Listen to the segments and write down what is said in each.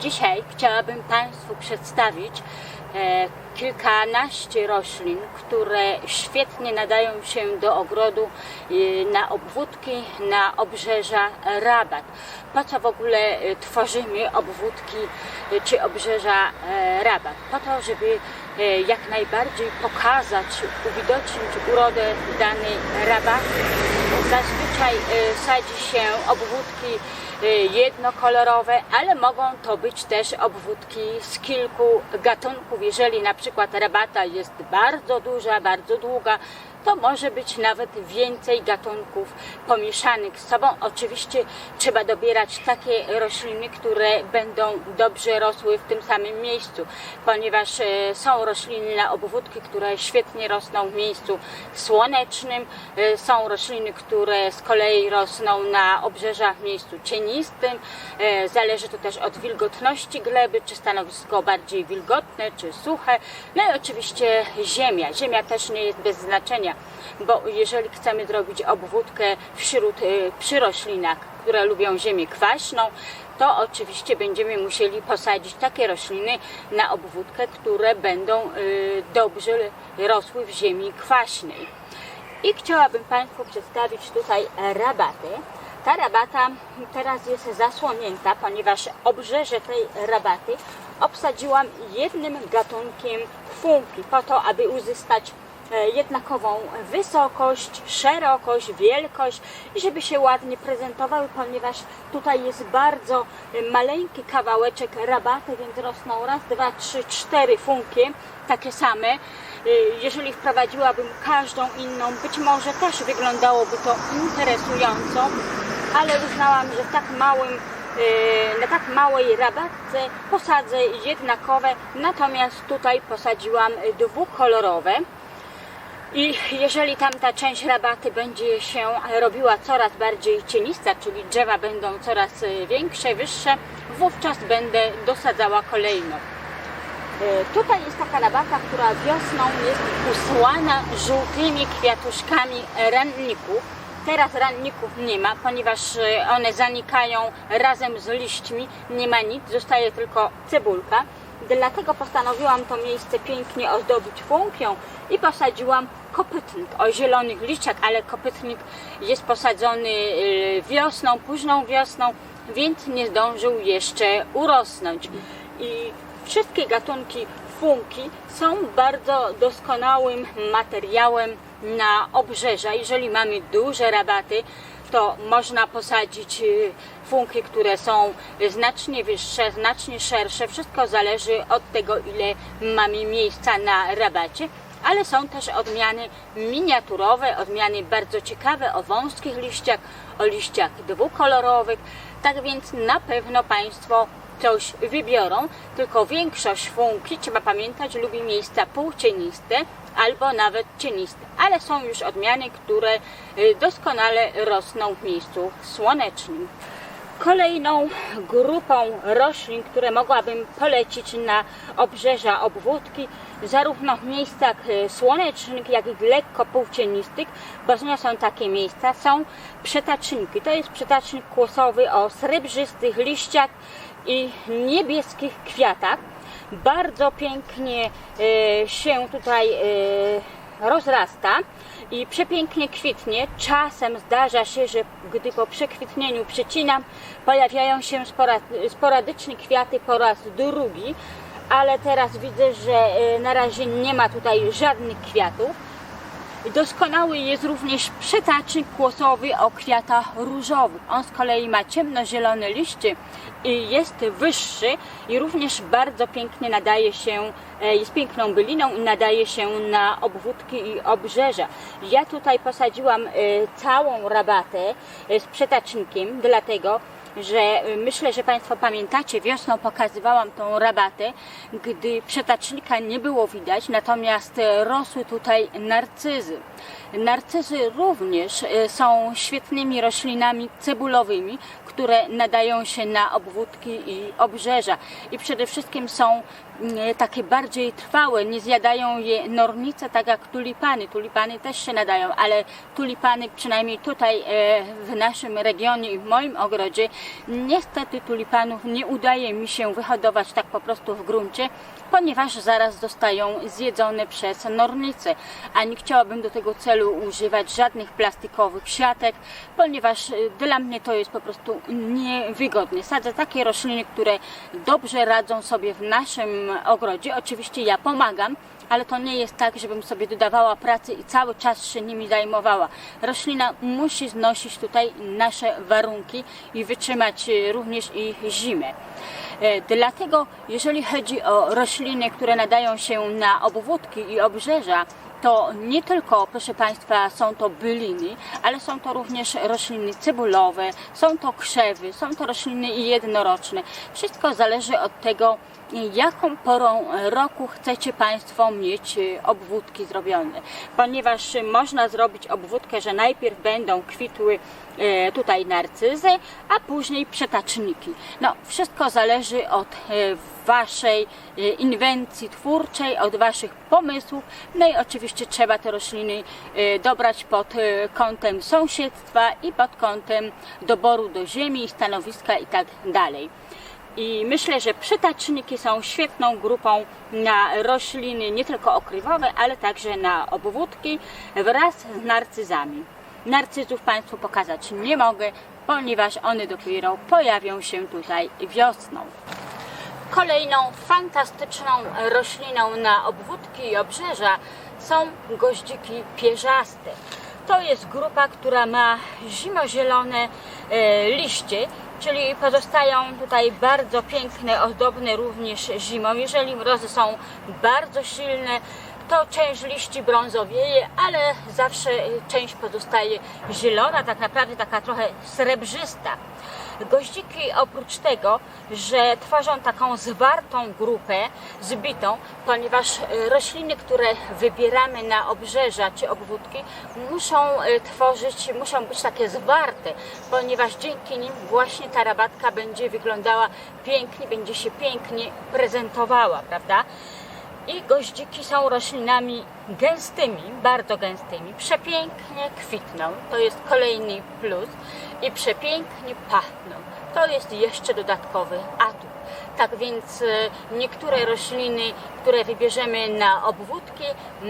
Dzisiaj chciałabym Państwu przedstawić e, kilkanaście roślin, które świetnie nadają się do ogrodu e, na obwódki, na obrzeża rabat. Po co w ogóle e, tworzymy obwódki czy obrzeża rabat? Po to, żeby jak najbardziej pokazać, uwidocznić urodę danej rabaty. Zazwyczaj e, sadzi się obwódki e, jednokolorowe, ale mogą to być też obwódki z kilku gatunków. Jeżeli na przykład rabata jest bardzo duża, bardzo długa, to może być nawet więcej gatunków pomieszanych z sobą. Oczywiście trzeba dobierać takie rośliny, które będą dobrze rosły w tym samym miejscu, ponieważ e, są rośliny na obwódki, które świetnie rosną w miejscu słonecznym, e, są rośliny, które z kolei rosną na obrzeżach w miejscu cienistym. E, Zależy to też od wilgotności gleby, czy stanowisko bardziej wilgotne, czy suche. No i oczywiście ziemia. Ziemia też nie jest bez znaczenia, bo jeżeli chcemy zrobić obwódkę wśród y, przy roślinach, które lubią ziemię kwaśną, to oczywiście będziemy musieli posadzić takie rośliny na obwódkę, które będą y, dobrze rosły w ziemi kwaśnej. I chciałabym Państwu przedstawić tutaj rabatę. Ta rabata teraz jest zasłonięta, ponieważ obrzeże tej rabaty obsadziłam jednym gatunkiem funki, po to, aby uzyskać jednakową wysokość, szerokość, wielkość i żeby się ładnie prezentowały, ponieważ tutaj jest bardzo e, maleńki kawałeczek rabaty, więc rosną raz, dwa, trzy, cztery funkie, takie same. E, Jeżeli wprowadziłabym każdą inną, być może też wyglądałoby to interesująco, ale uznałam, że tak małym e, na tak małej rabatce posadzę jednakowe, natomiast tutaj posadziłam dwukolorowe. I jeżeli tamta część rabaty będzie się robiła coraz bardziej cienista, czyli drzewa będą coraz e, większe, wyższe, wówczas będę dosadzała kolejną. E, Tutaj jest taka rabata, która wiosną jest usłana żółtymi kwiatuszkami ranników. Teraz ranników nie ma, ponieważ e, one zanikają razem z liśćmi, nie ma nic, zostaje tylko cebulka. Dlatego postanowiłam to miejsce pięknie ozdobić funkią i posadziłam kopytnik o zielonych liściach, ale kopytnik jest posadzony e, wiosną, późną wiosną, więc nie zdążył jeszcze urosnąć. I wszystkie gatunki funki są bardzo doskonałym materiałem na obrzeża. Jeżeli mamy duże rabaty, to można posadzić y, funki, które są znacznie wyższe, znacznie szersze. Wszystko zależy od tego, ile mamy miejsca na rabacie. Ale są też odmiany miniaturowe, odmiany bardzo ciekawe o wąskich liściach, o liściach dwukolorowych. Tak więc na pewno Państwo coś wybiorą, tylko większość funki, trzeba pamiętać, lubi miejsca półcieniste albo nawet cieniste, ale są już odmiany, które y, doskonale rosną w miejscu słonecznym. Kolejną grupą roślin, które mogłabym polecić na obrzeża obwódki, zarówno w miejscach e, słonecznych, jak i lekko półcienistych, bo są takie miejsca, są przetaczniki. To jest przetacznik kłosowy o srebrzystych liściach i niebieskich kwiatach. Bardzo pięknie e, się tutaj e, rozrasta i przepięknie kwitnie. Czasem zdarza się, że gdy po przekwitnieniu przycinam, pojawiają się spora- sporadycznie kwiaty po raz drugi, ale teraz widzę, że e, na razie nie ma tutaj żadnych kwiatów. Doskonały jest również przetacznik kłosowy o kwiatach różowych. On z kolei ma ciemnozielone liście i jest wyższy i również bardzo pięknie nadaje się, e, jest piękną byliną i nadaje się na obwódki i obrzeża. Ja tutaj posadziłam e, całą rabatę e, z przetacznikiem, dlatego że y, myślę, że Państwo pamiętacie, wiosną pokazywałam tą rabatę, gdy przetacznika nie było widać, natomiast e, rosły tutaj narcyzy. Narcyzy również e, są świetnymi roślinami cebulowymi, które nadają się na obwódki i obrzeża i przede wszystkim są takie bardziej trwałe, nie zjadają je nornice, tak jak tulipany. Tulipany też się nadają, ale tulipany przynajmniej tutaj e, w naszym regionie i w moim ogrodzie, niestety tulipanów nie udaje mi się wyhodować tak po prostu w gruncie, ponieważ zaraz zostają zjedzone przez nornice, a nie chciałabym do tego celu używać żadnych plastikowych siatek, ponieważ e, dla mnie to jest po prostu niewygodne. Sadzę takie rośliny, które dobrze radzą sobie w naszym ogrodzie. Oczywiście ja pomagam, ale to nie jest tak, żebym sobie dodawała pracy i cały czas się nimi zajmowała. Roślina musi znosić tutaj nasze warunki i wytrzymać e, również ich zimę. E, Dlatego, jeżeli chodzi o rośliny, które nadają się na obwódki i obrzeża, to nie tylko, proszę Państwa, są to byliny, ale są to również rośliny cebulowe, są to krzewy, są to rośliny jednoroczne. Wszystko zależy od tego, jaką porą roku chcecie Państwo mieć e, obwódki zrobione. Ponieważ można zrobić obwódkę, że najpierw będą kwitły e, tutaj narcyzy, a później przetaczniki. No, wszystko zależy od e, Waszej e, inwencji twórczej, od Waszych pomysłów. No i oczywiście trzeba te rośliny e, dobrać pod e, kątem sąsiedztwa i pod kątem doboru do ziemi, stanowiska i tak dalej. I myślę, że przytaczniki są świetną grupą na rośliny nie tylko okrywowe, ale także na obwódki wraz z narcyzami. Narcyzów Państwu pokazać nie mogę, ponieważ one dopiero pojawią się tutaj wiosną. Kolejną fantastyczną rośliną na obwódki i obrzeża są goździki pierzaste. To jest grupa, która ma zimozielone e, liście, czyli pozostają tutaj bardzo piękne, ozdobne również zimą. Jeżeli mrozy są bardzo silne, to część liści brązowieje, ale zawsze część pozostaje zielona, tak naprawdę taka trochę srebrzysta. Goździki oprócz tego, że tworzą taką zwartą grupę, zbitą, ponieważ e, rośliny, które wybieramy na obrzeża czy obwódki, muszą e, tworzyć, muszą być takie zwarte, ponieważ dzięki nim właśnie ta rabatka będzie wyglądała pięknie, będzie się pięknie prezentowała, prawda? I goździki są roślinami gęstymi, bardzo gęstymi, przepięknie kwitną, to jest kolejny plus i przepięknie pachną. To jest jeszcze dodatkowy atut. Tak więc e, niektóre rośliny, które wybierzemy na obwódki,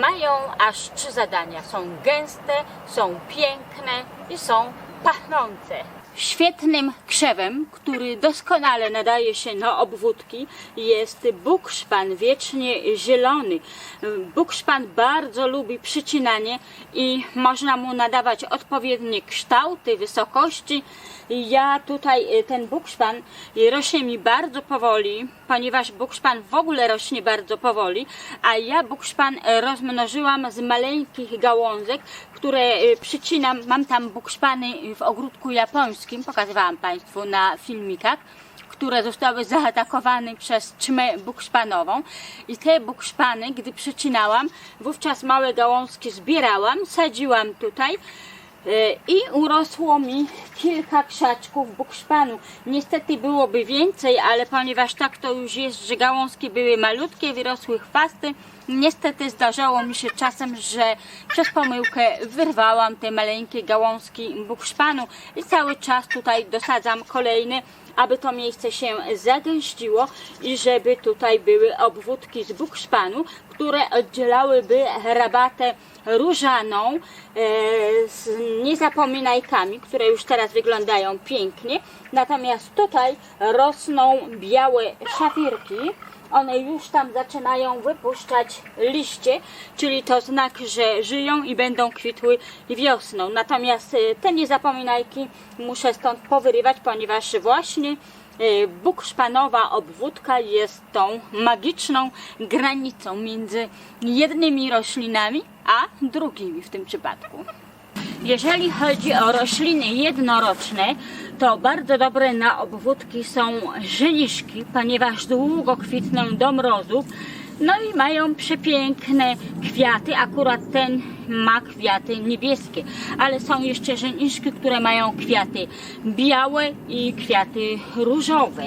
mają aż trzy zadania. Są gęste, są piękne i są pachnące. Świetnym krzewem, który doskonale nadaje się na obwódki, jest bukszpan wiecznie zielony. Bukszpan bardzo lubi przycinanie i można mu nadawać odpowiednie kształty, wysokości. Ja tutaj y, ten bukszpan rośnie mi bardzo powoli, ponieważ bukszpan w ogóle rośnie bardzo powoli, a ja bukszpan rozmnożyłam z maleńkich gałązek, które y, przycinam. Mam tam bukszpany w ogródku japońskim, pokazywałam Państwu na filmikach które zostały zaatakowane przez czmę bukszpanową. I te bukszpany, gdy przycinałam, wówczas małe gałązki zbierałam, sadziłam tutaj i urosło mi kilka krzaczków bukszpanu. Niestety byłoby więcej, ale ponieważ tak to już jest, że gałązki były malutkie, wyrosły chwasty, niestety zdarzało mi się czasem, że przez pomyłkę wyrwałam te maleńkie gałązki bukszpanu i cały czas tutaj dosadzam kolejne aby to miejsce się zagęściło i żeby tutaj były obwódki z bukszpanu, które oddzielałyby rabatę różaną e, z niezapominajkami, które już teraz wyglądają pięknie. Natomiast tutaj rosną białe szafirki. One już tam zaczynają wypuszczać liście, czyli to znak, że żyją i będą kwitły wiosną. Natomiast e, te niezapominajki muszę stąd powyrywać, ponieważ właśnie e, bukszpanowa obwódka jest tą magiczną granicą między jednymi roślinami a drugimi w tym przypadku. Jeżeli chodzi o rośliny jednoroczne, to bardzo dobre na obwódki są żyliszki, ponieważ długo kwitną do mrozów. No i mają przepiękne kwiaty, akurat ten ma kwiaty niebieskie, ale są jeszcze żeniszki, które mają kwiaty białe i kwiaty różowe.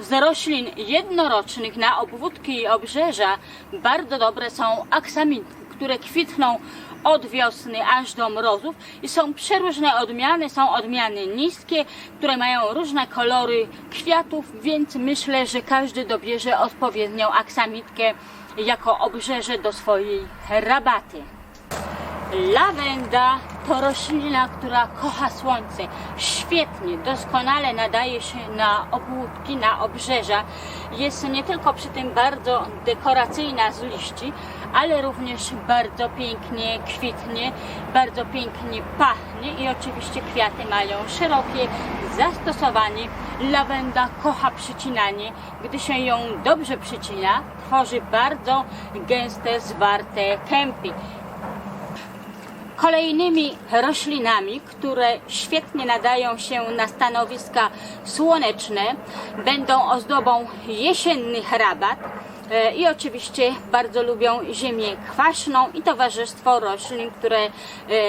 Z roślin jednorocznych na obwódki i obrzeża bardzo dobre są aksamitki, które kwitną od wiosny aż do mrozów i są przeróżne odmiany, są odmiany niskie, które mają różne kolory kwiatów, więc myślę, że każdy dobierze odpowiednią aksamitkę jako obrzeże do swojej rabaty. Lawenda to roślina, która kocha słońce. Świetnie, doskonale nadaje się na obłódki, na obrzeża. Jest nie tylko przy tym bardzo dekoracyjna z liści, ale również bardzo pięknie kwitnie, bardzo pięknie pachnie i oczywiście kwiaty mają szerokie zastosowanie. Lawenda kocha przycinanie. Gdy się ją dobrze przycina, tworzy bardzo gęste, zwarte kępy. Kolejnymi roślinami, które świetnie nadają się na stanowiska słoneczne, będą ozdobą jesiennych rabat e, i oczywiście bardzo lubią ziemię kwaśną i towarzystwo roślin, które e,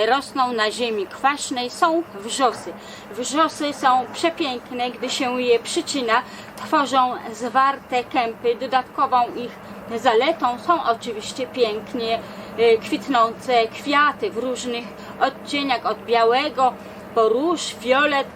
rosną na ziemi kwaśnej są wrzosy. Wrzosy są przepiękne, gdy się je przycina, tworzą zwarte kępy. Dodatkową ich Zaletą są oczywiście pięknie kwitnące kwiaty w różnych odcieniach od białego po róż, fiolet,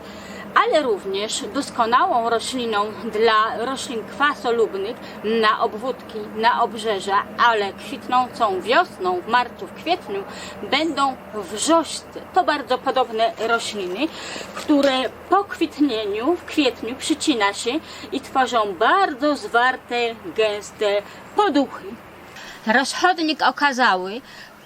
ale również doskonałą rośliną dla roślin kwasolubnych na obwódki, na obrzeża, ale kwitnącą wiosną, w marcu, w kwietniu będą wrzoścy. To bardzo podobne rośliny, które po kwitnieniu w kwietniu przycina się i tworzą bardzo zwarte, gęste poduchy. Rozchodnik okazały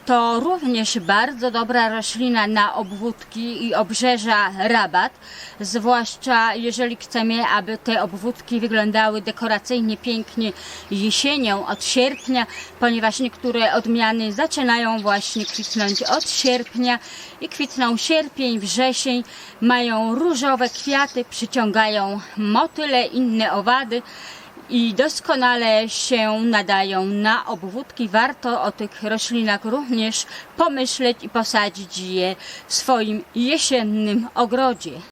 to również bardzo dobra roślina na obwódki i obrzeża rabat, zwłaszcza jeżeli chcemy, aby te obwódki wyglądały dekoracyjnie pięknie jesienią od sierpnia, ponieważ niektóre odmiany zaczynają właśnie kwitnąć od sierpnia i kwitną sierpień, wrzesień, mają różowe kwiaty, przyciągają motyle, inne owady i doskonale się nadają na obwódki. Warto o tych roślinach również pomyśleć i posadzić je w swoim jesiennym ogrodzie.